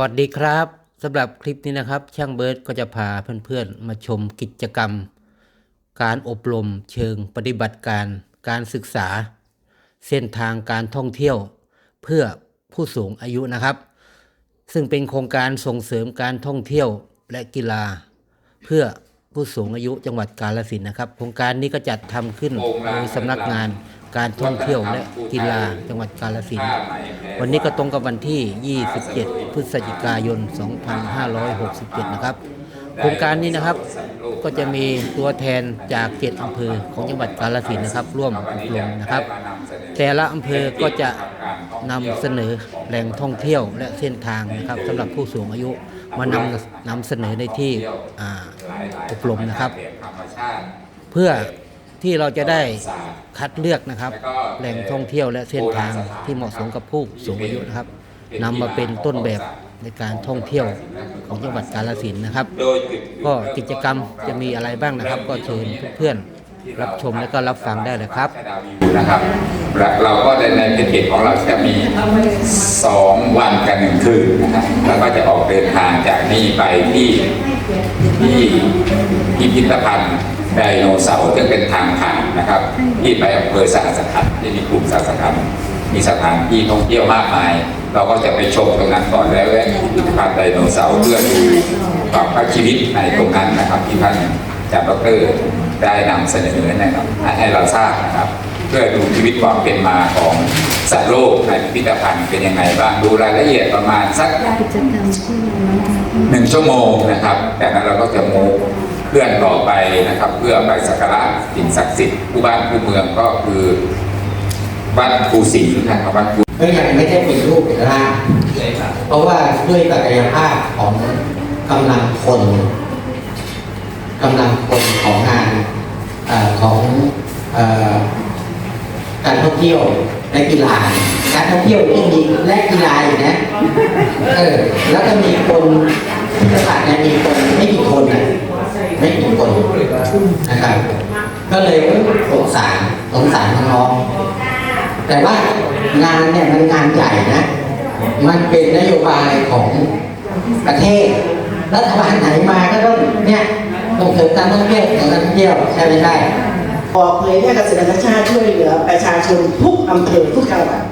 วัสดีครับสำหรับคลิปนี้นะครับ ช่างเบิร์ดก็จะพาเพื่อนๆ มาชมกิจกรรม การอบรมเชิงปฏิบัติการการศึกษา เส้นทางการท่องเที่ยว เพื่อผู้สูงอายุนะครับ ซึ่งเป็นโครงการส่งเสริมการท่องเที่ยวและกีฬา เพื่อผู้สูงอายุจังหวัดกาฬสินธุ์นะครับ โครงการนี้ก็จัดทำขึ้นโดยสำนักงาน การท่องเที่ยวและกีฬาจังหวัดกาฬสินธุ์วันนี้ก็ตรงกับวันที่ 27 พฤศจิกายน 2567 นะครับ โครงการนี้นะครับก็จะมีตัวแทนจากเจ็ดอำเภอของจังหวัดกาฬสินธุ์นะครับ ร่วมอบรมนะครับ แต่ละอำเภอก็จะนำเสนอแหล่งท่องเที่ยวและเส้นทางนะครับสำหรับผู้สูงอายุมานำนำเสนอในที่อ่าอบรมนะครับ เพื่อ ที่เราจะได้คัดเลือกนะครับ แหล่งท่องเที่ยวและเส้นทางที่เหมาะสมกับผู้สูงอายุนะครับนำมาเป็นต้นแบบในการท่องเที่ยวของจังหวัดกาฬสินธุ์นะครับ ก็กิจกรรมจะมีอะไรบ้างนะครับ ก็เชิญเพื่อนๆรับชมและก็รับฟังได้เลยครับนะครับและเราก็ในในแพ็กเกจของเราจะมี 2 วันกับหนึ่งคืนนะครับแล้วก็จะออกเดินทางจากนี่ไปที่ที่พิพิธภัณฑ์ ไดโนเสาร์ซึ่งเป็นทางผ่านนะครับ ที่ไปอำเภอสาสขันที่มีกลุ่มสาสขันมีสถานที่ท่องเที่ยวมากมาย เราก็จะไปชมตรงนั้นก่อนแล้วแวะพิพิธภัณฑ์ไดโนเสาร์เพื่อดูความพระชีวิตในตรงนั้นนะครับ ที่ท่านอาจารย์ดอกเตอรได้นำเสนอนะครับให้เราทราบนะครับ เพื่อดูชีวิตความเป็นมาของสัตว์โลกในพิพิธภัณฑ์เป็นยังไงบ้างดูรายละเอียดประมาณสักกิจกรรมที่เราหนึ่งชั่วโมงนะครับจากนั้นเราก็จะมูเค ลื่อนต่อไปนะครับ เพื่อไปสักการะสิ่งศักดิ์สิทธิ์ผู้บ้านผู้เมืองก็คือวัดภูศรีนะครับวัดภูก็ยังไม่ได้เป็นรูปเป็นร่างเพราะว่าด้วยศักยภาพของกำลังคนกำลังคนของงานอของอการท่องเที่ยวและกีฬาการท่องเที่ยวก็มีและกีฬาอยู่นะเออแล้วก็มีคนที่ตลาดเนี่ยมีคนไม่กี่คนนะ คนนะครับ ก็เลยสงสารสงสารน้องๆแต่ว่างานเนี่ยมันงานใหญ่นะ มันเป็นนโยบายของประเทศ รัฐบาลไหนมาก็ต้องเนี่ยส่งเสริมการท่องเที่ยวของการท่องเที่ยวใช่ไม่ใช่บอกเลยเนี่ยเกษตรชาติช่วยเหลือประชาชนทุกอำเภอทุกจังหวัด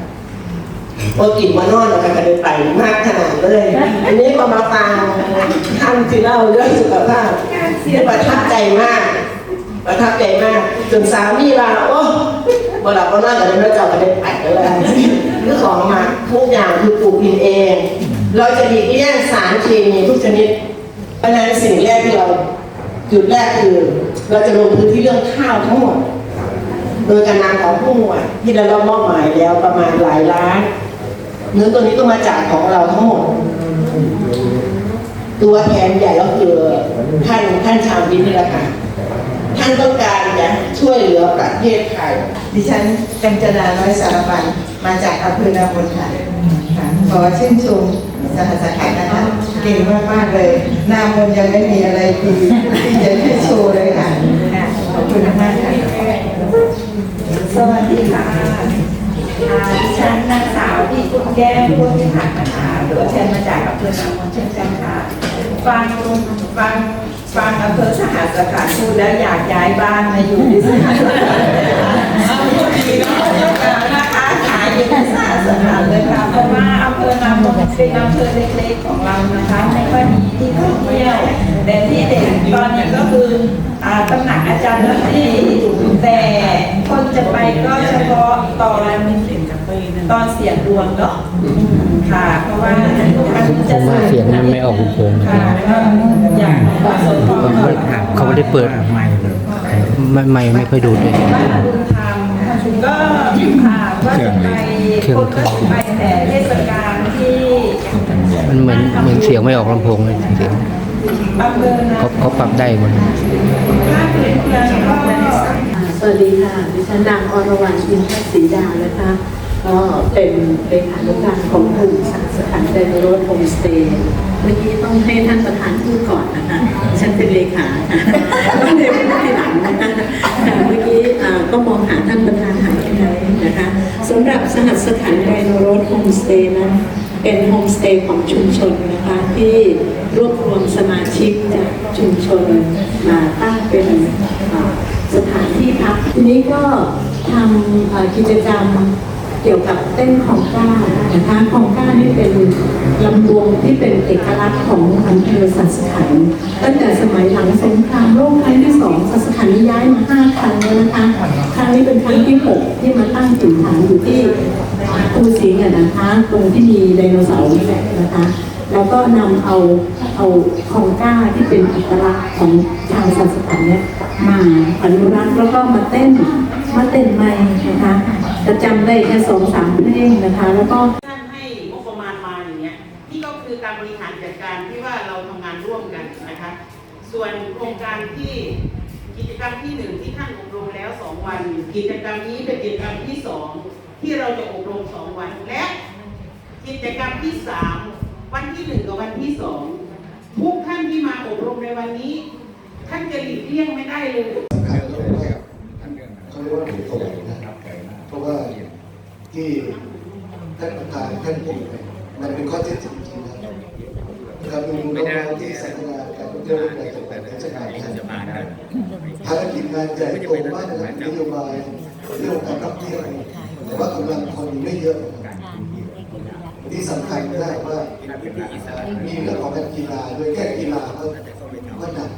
พอกินมานอนเราก็จะได้ไปมากขนาดเลยอันนี้พอมาฟังท่านที่เล่าเรื่องสุขภาพเนี่ยประทับใจมาก ประทับใจมากจนสามีว่าโอ้เวลาก็นั่งกันเลยเราจะมาได้ไปแล้วล่ะเรื่องของมาทุกอย่างคือปลูกกินเอง เราจะหลีเลี่ยงสารเคมีทุกชนิดเพราะนั้นสิ่งแรกที่เราจุดแรกคือเราจะลงพื้นที่เรื่องข้าวทั้งหมด ดยการนำของผู้หมวดที่เรามอบหมายแล้วประมาณหลายล้านเนื้อตัวนี้ก็มาจากของเราทั้งหมด ตัวแทนใหญ่ก็คือท่านท่านชาวบินนี่แหละค่ะท่านต้องการจะช่วยเหลือประเทศไทยดิฉันกัญจนาน้อยสารพันมาจากอำเภอนาบนค่ะค่ะขอชื่นชมสหสขันนะคะเก่งมากๆเลยนามนยังไม่มีอะไรดีที่จะให้โชว์เลยค่ะค่ะขอบคุณมากค่ะ สวัสดีค่ะอ่าดิฉันนางสาวที่คุณ แก้มพุทธิหักนะคะตัวแทนมาจากอำเภอนามนเช่นกันค่ะฟังฟังฟังอำเภอสหัสขันธ์พูดแล้วอยากย้ายบ้านมาอยู่ที่สหัสขันธ์นะคะขายอยู่ที่สหัสขันธ์เลยค่ะเพราะว่าอำเภอนามนเป็นอำเภอเล็กๆของเรานะคะไม่ค่อยมีที่ท่องเที่ยวแต่ที่เด่นตอนนี้ก็คืออ่าตำหนักอาจารย์ลัทธิแต่คนจะไปก็เฉพาะตอน ตอนเสียงดวงเนาะค่ะ เพราะว่าท่านจะผมว่าเสียงมันไม่ออกลำโพงนะค่ะแล้วก็อยากให้ความสนใจเขาไม่ได้เปิดไม่ไม่ไม่ค่อยดูดเลยบ้านบุญธรรมก็ค่ะว่าจะไปเครื่อง คนก็จะไปแต่เทศกาลที่มันเหมือนเหมือนเสียงไม่ออกลำโพงเลยเสียงอำเภอนะเขาเขาปรับได้หมดถ้าเป็นเพื่อนก็ สวัสดีค่ะ ดิฉันนางอรวรรณอินทศรีดานะคะ ก็เป็นเลขานุการของกลุ่มสถานไดโนโรดโฮมสเตย์เมื่อกี้ต้องให้ท่านประธานพูดก่อนนะคะฉันเป็นเลขาค่ะต้องเรียนพูดทีหลังนะคะค่เมื่อกี้ก็มองหาท่านประธานหายไปไหนนะคะสำหรับสหัสสถานไดโนโรดโฮมสเตย์นั้นเป็นโฮมสเตย์ของชุมชนนะคะที่รวบรวมสมาชิกจากชุมชนมาตั้งเป็นสถานที่พักทีนี้ก็ทำกิจกรรม เกี่ยวกับเต้นของก้านะคะของก้านี่เป็นลำวงที่เป็นเอกลักษณ์ของอำเภอสัสขันธ์ตั้งแต่สมัยหลังสงครามโลกครั้งที่สองสัสขันธ์นี่ย้ายมาห้าครั้งแล้วนะคะครั้งนี้เป็นครั้งที่หกที่มาตั้งถิ่นฐานอยู่ที่ภูสิงห์นะคะตรงที่มีไดโนเสาร์นี่แหละนะคะแล้วก็นำเอาเอาของก้าที่เป็นอัตลักษณ์ของชาวสัสขันธ์เนี่ยมาอนุรักษ์แล้วก็มาเต้นมาเต้นใหม่นะคะ จะจำได้แค่สองสามเพลงนะคะ แล้วก็ท่านให้งบประมาณมาอย่างเงี้ยนี่ก็คือการบริหารจัดการที่ว่าเราทำงานร่วมกันนะคะ ส่วนโครงการที่กิจกรรมที่หนึ่งที่ท่านอบรมแล้วสองวัน กิจกรรมนี้เป็นกิจกรรมที่สองที่เราจะอบรมสองวันและกิจกรรมที่สามวันที่หนึ่งกับวันที่สองทุกท่านที่มาอบรมในวันนี้ ท่านจะหลีกเลี่ยงไม่ได้เลยเขาเรียกว่าหนูโตนะค รับเพราะว่าที่ท่านประธานท่านพูดไปมันเป็นข้อเท็จจริงจริงนะครับนะครับดูน้องๆที่สัญญาการท่องเที่ยวและการจัดการเทศกาลท่านภารกิจงานใหญ่โตมากนะครับนโยบายเรื่องการท่องเที่ยวแต่ว่ากำลังคนไม่เยอะที่สำคัญก็ได้ว่ามีเรื่องของการกีฬาด้วยแค่กีฬาก็ก็หนัก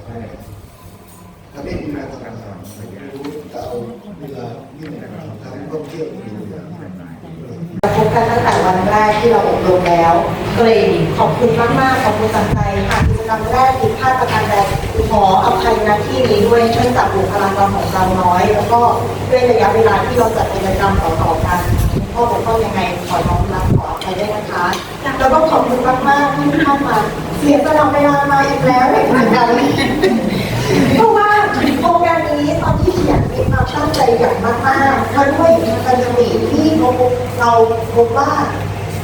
ถ้าไม่มีเวลาทำงาน เอาเวลาที่ไหนทำท่องเที่ยวอยู่อย่างพบกันตั้งแต่วันแรกที่เราอบรมแล้ว เก็เลยขอบคุณมากๆขอบคุณจากใจค่ะกิจกรรมแรกผิดพลาดประการใดขออภัยณที่นี้ด้วยเนื่องจากบุคลากรของเราน้อย แล้วก็ด้วยระยะเวลาที่เราจัดกิจกรรมต่อๆกันพ่อบกพร่องยังไงขอน้อมรับขออภัยด้วยนะคะแล้วก็ขอบคุณมากๆที่เข้ามาเสียสละเวลามาอีกแล้วในการการเพราะว่า ตั้งใจอย่างมากๆมาด้วยสถิติที่เราพบว่า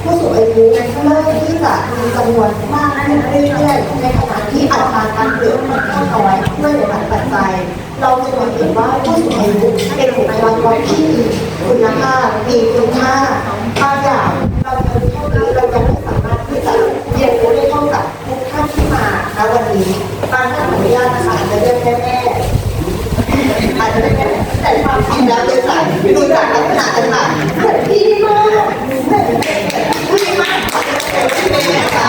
ผู้สูงอายุเริ่มที่จะมีจำนวนมากขึ้นเรื่อยๆในขณะที่อัตราการเกิดค่อนข้างน้อยด้วยหลายปัจจัย เราจะเห็นว่าผู้สูงอายุเป็นบุคลากรที่มีคุณภาพมีคุณค่าบางอย่างเรายังเท่านี้เรายังไม่สามารถที่จะเรียนรู้ได้เท่ากับทุกท่านที่มาณวันนี้บางท่านขออนุญาตนะคะอาจจะเรียกแม่แม่อาจจะไม่แม่ แต่ความจริงแล้วโดยสารดูจากลักษณะต่างๆเหมือนพี่มากเหมือนพี่มากขอบคุณเป็นแม่ค่ะ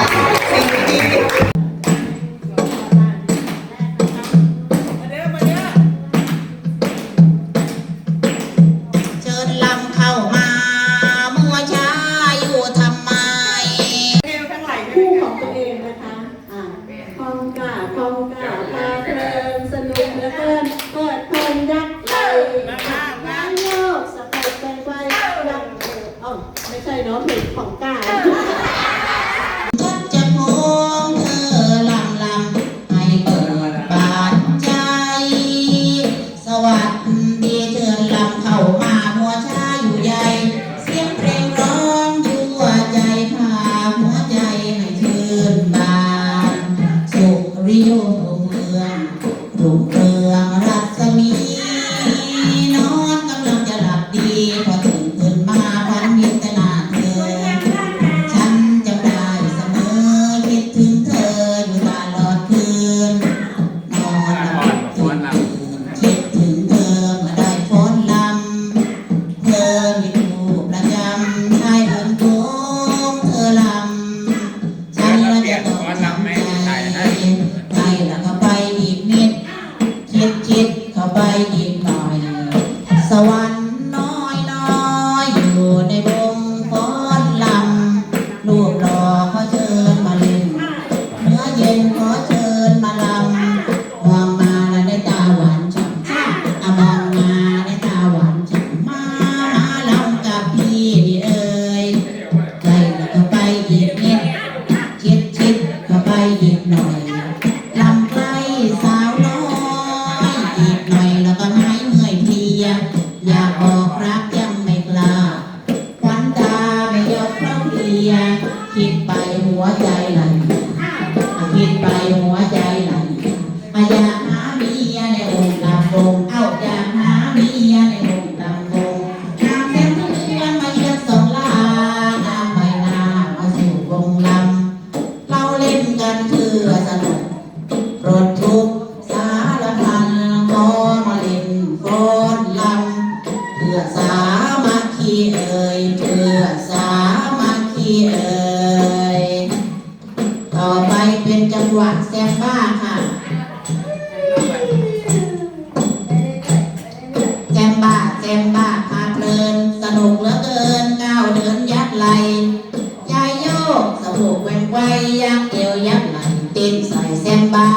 สิ่งีย คิดไปหัวใจไหลคิดไปหัวใจไหลอาญาหาเมียในองค์ลำโพงเอ้าอากหาเมียในองค์ลำโพงนางแซมทุเรียนมาเยือนสงลานางไปนามาสู่วงลำเราเล่นกันเพื่อสนุกรถทุกสารพันมอมาเล่นฟ้อนลำเพื่อสามัคคีเอ่ยเพื่อ หวาแซ่บบ้าค่ะแจมบ้าแจมบ้าพาเพลิน สนุกเหลือเกินก้าวเดินยัดไหลยายโยกสะโพกแหวงไย่างเอวยัดไหลเต้นใส่แซมบ้า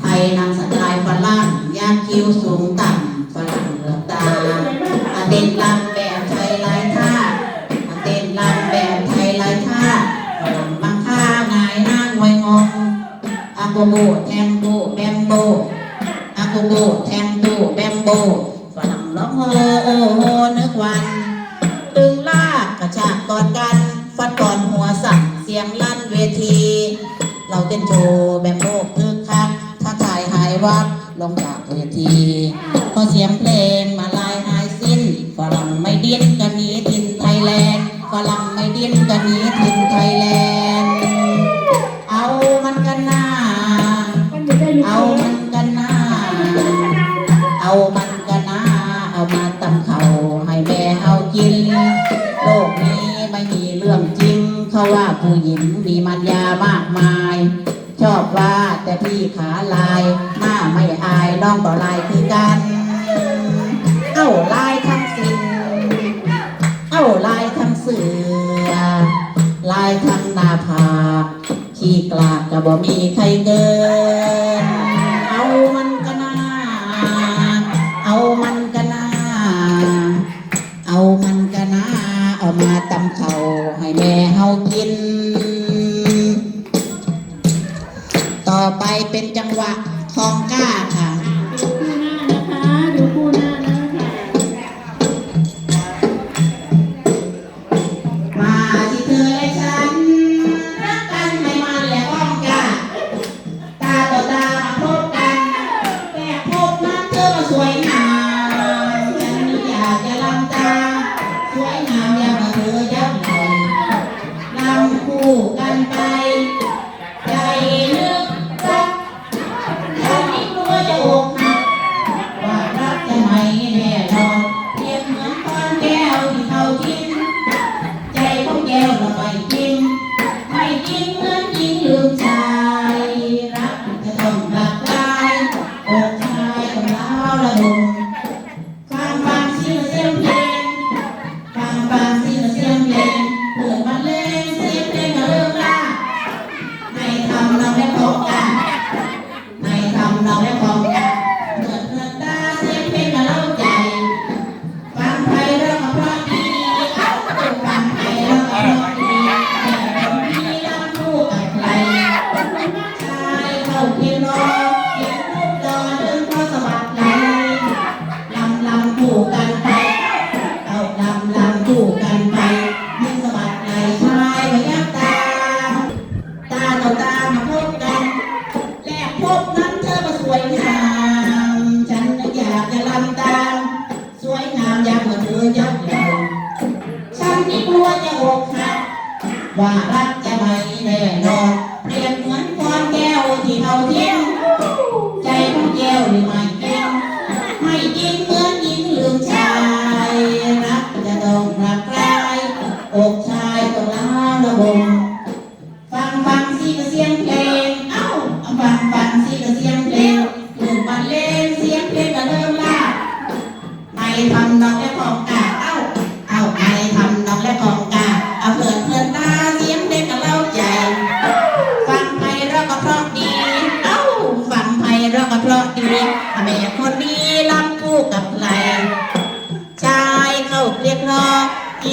ไทยนาสไตล์ฝรั่งย่างคิ้วสูงต่ำฝรั่งเหลือตาเดนตา โบแทงโบแบมโบอาโกโบแทงโบแบมโบฝรั่งร้องโฮโอโฮนึกวัน ตึงลากกระชากกอดกัน ฟัดก่อนหัวสั่นเสียงลั่นเวที เราเต้นโชว์แบมโบคึกคักถ้าถ่ายหายวับลงจากเวทีพอเสียงเพลงมาลายหายสิ้นฝรั่งไม่ดิ้นกันนี้ทินไทยแลนด์ฝรั่งไม่ดิ้นกันนี้ทินไทยแลนด์ มัดยามากมาย ชอบว่าแต่พี่ขาลายหน้าไม่อายน้องก็ลายคือกัน เอ้าลายทั้งสิ้นเอ้าลายทั้งเสือ ลายทั้งนาผาขี้กลากก็บ่มีใครเกิน เอามา ไปเป็นจังหวะทองก้าค่ะ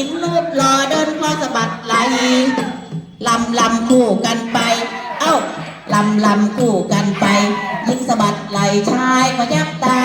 งรูปหล่อเดินคอสะบัดไหลลำลำคู่กันไป เอ้าลำลำคู่กันไปยิงสะบัดไหลชายก็ยับตา